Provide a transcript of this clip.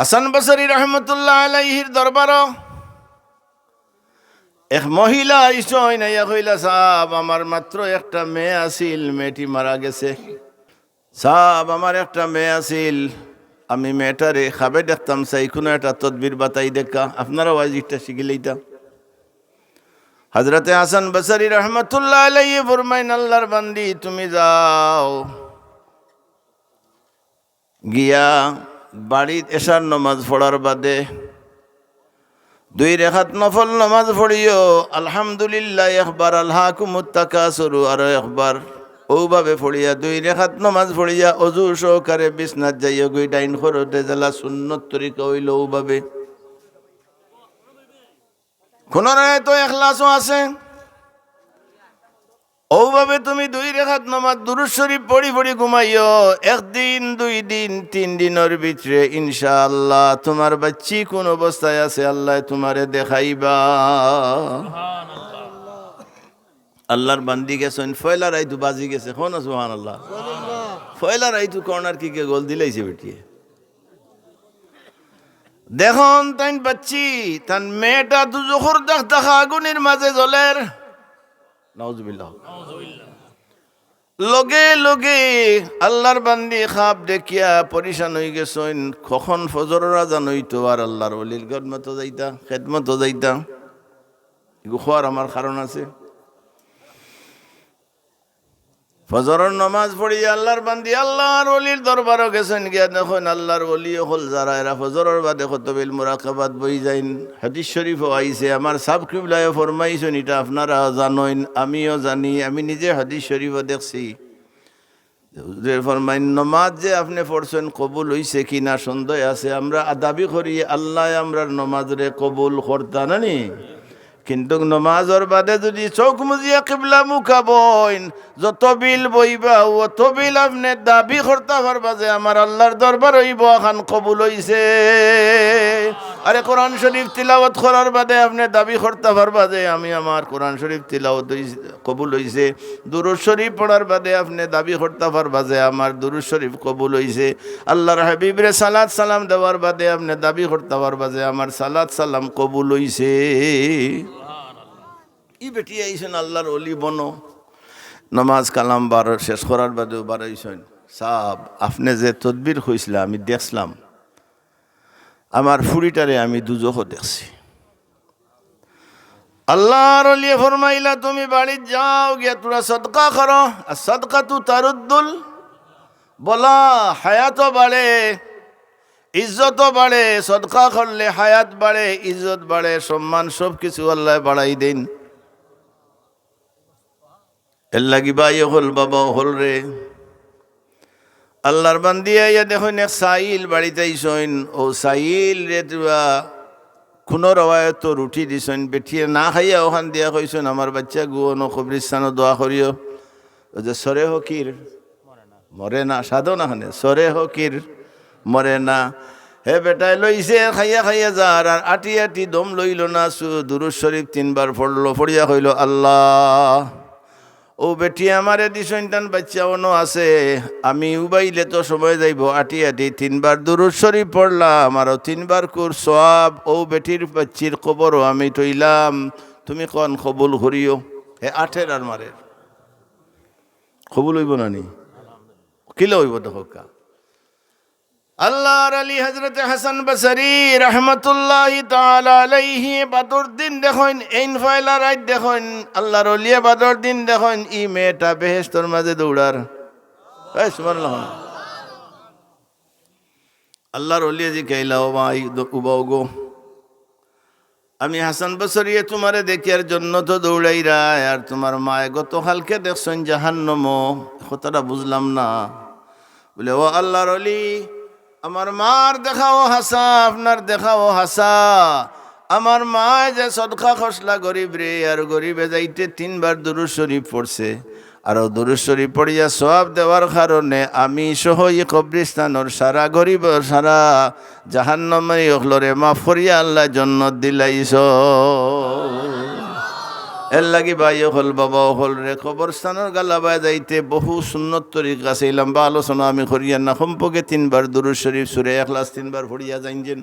হাসান বসরি রহমতুল্লাহ আলাইহির দরবার, এক মহিলা ইসই নাইয়া কইলা, সাহাব, আমার মাত্র একটা মেয়ে আছিল, মেয়েটি মারা গেছে। সাহাব, আমার একটা মেয়ে আছিল। আমি মেয়েটারে খাবে দেখতাম, চাই কোনো একটা তদবির বাতাই দেখা। আপনারা ওয়াজিটা শিখিলেইতা হজরতে হাসান বসরি রহমতুল্লাহ আলাইহি ফরমাইন, আল্লাহর বান্দি, তুমি যাও। গিয়া বাড়িত এসার নমাজ পড়ার বাদে দুই রেখাত নফল নমাজ পড়িও, আলহামদুলিল্লাহ একবার আল্লাহ কুমুত্তাকা সরু আর একবার। ওভাবে পড়িয়া দুই রেখাত নমাজ পড়িয়া অজু সহকারে বিছনাথ যাইয়া গই ডাইন খরতে জেলা সুন্নত তরিকা হইল ওভাবে। কোন রায় তো এখলাসও আছে। ওভাবে তুমি দুই রেখাত নমাজ দুরুদ শরীফ পড়ি পড়ি ঘুমাইও। একদিন দুই দিন তিন দিনের ভিতরে ইনশাআল্লাহ তোমার বাচ্চি কোন অবস্থায় আছে আল্লাহ তোমারে দেখাইবা। আল্লাহর বান্দি গেছেন ফয়লা রাইতু বাজি গেছে কোন সুহান আল্লাহ ফয়লা রাইতু কর্নার কি কে গোল দিলাইছে বেটিয়ে দেখুন তাই বাচ্চি তান মেয়েটা দুজোখর দেখ দেখা আগুনের মাঝে জলের লগে লগে আল্লাহর বান্দি খাপ দেখিয়া পরিশান হয়ে গেছেন। কখন ফজর আজান হইতো আর আল্লাহর অলির গদমতো যাইতা, খেদমতো যাইতা? এগু খোয়ার আমার কারণ আছে। ফজরের নমাজ পড়ি আল্লাহর বান্দি, আল্লাহর অলির দরবারও গেছেন গিয়া দেখুন আল্লাহর অলি হল যারা, এরা ফজরের বাদে কতবিল মোরাকাবাদ বই যাইন। হাদিস শরীফও আইছে, আমার সাব কিবলায় ফরমাইছেন, এটা আপনারা জানেন, আমিও জানি, আমি নিজে হাদিস শরীফও দেখছি। ফরমাইন, নমাজ যে আপনি পড়ছেন কবুল হইছে কি না সন্দেহ আছে? আমরা দাবি করি, আল্লাহ আমরা নমাজরে কবুল করতা নানি কিন্তু নমাজর বাদে যদি চোখ মুজিয়া কিবলা মুখা বইন, যত বিল বইবা, অত বিল আপনি দাবি করতে পারবা যে আমার আল্লাহর দরবার হইব খান কবুল হইছে। আরে কোরআন শরীফ তিলাওয়াত করার বাদে আপনি দাবি করতে পারবা যে আমি আমার কোরআন শরীফ তিলাওয়াত কবুল হইছে। দুরুদ শরীফ পড়ার বাদে আপনি দাবি করতে পারবা যে আমার দুরুদ শরীফ কবুল হইছে। আল্লাহর হাবিবরে সালাত সালাম দেওয়ার বাদে আপনি দাবি করতে পারবা যে আমার সালাত সালাম কবুল হইছে। ই বেটি আইসেন আল্লাহর অলি বনো। নমাজ কালাম বার শেষ করার বাদেও বাড়াইছেন সাব, আপনি যে তদবির হয়েছিল আমি দেখলাম আমার ফুড়িটারে আমি দুজহ দেখছি। আল্লাহর অলিয়ে ফরমাইলা, তুমি বাড়ির যাও, গিয়া তোরা সদকা করো। আর সদকা তু তারুদ্দুল, বলা হায়াতও বাড়ে, ইজ্জতও বাড়ে, সদকা করলে হায়াত বাড়ে, ইজ্জত বাড়ে, সম্মান সব কিছু আল্লাহ বাড়াই দিন। এর লাগি বাই হল বাবা হল রে। আল্লাহর বান্দিয়া ইয়া দেখুন, এক সাইল বাড়িতে আইসইন। ও সাইল রে তুয়া খুনো রওয়ায়ত রুটি দিছইন বেঠিয়ে না খাইয়া ওখান দিয়া কইসইন, আমার বাচ্চা গুয়নো কবরিস্তানো দোয়া করিও। ও যে, সরে হকির মরে না, সাধো না খানে সরে হকির মরে না। হে বেটাই, লইছে, খাইয়া খাইয়া যার আর আটি আটি দম লইল না, সু দুরুজ শরীফ তিনবার পড়ল, পড়িয়া কইল, আল্লাহ ও বেটি, আমারে বাচ্চা অনো আছে। আমি উবাইলে তো সময় যাইব আটি আটি তিনবার দুরুদ শরীফ পড়লাম আরও তিনবার কুর সব ও বেটির বাচ্চির খবরও আমি তৈলাম তুমি কন কবুল করিও? হে আঠের আর মারের কবুল হইব না নি? কিলে হইব দেখা আল্লাহর আলী হজরত হাসান বসরি রহমতুল্লাহ আলাইহি বাদর দিন দেখুন এইন ফয়লা রাত দেখুন, আল্লাহর অলিয়া বাদর দিন দেখুন ই মেয়েটা বেহেস্তর মাঝে দৌড়ার। আল্লাহর অলিয়া জি কেলা ও ভাই উবাও গো। আমি হাসান বসরিয়ে তোমারে দেখিয়ার জন্য তো দৌড়াই রায়, আর তোমার মায় গত কালকে দেখছেন জাহান্নম কথাটা বুঝলাম না। বলে, ও আল্লাহর অলি আমার মার দেখাও হাসা, আপনার দেখাও হাসা। আমার মা যে সদকা খসলা গরিব রে, আর গরিবে যাইতে তিনবার দুরু শরীফ পড়ছে। আর দুরু শরীফ পড়িয়া সব দেওয়ার কারণে আমি সহ কবরিস্তানোর সারা গরিব, সারা জাহান্নময় হলরে মা ফরিয়া আল্লাহ জন্ম দিলাইছ। এর লাগি ভাই হল বাবা হল রে, কবরস্থানের গালাবায় যাইতে বহু সুন্নত তরিক আছে। লম্বা আলোচনা আমি করিয়া না। সম্পর্কে তিনবার দুরু শরীফ, সুরে এখলাস তিনবার ভরিয়া যাইছেন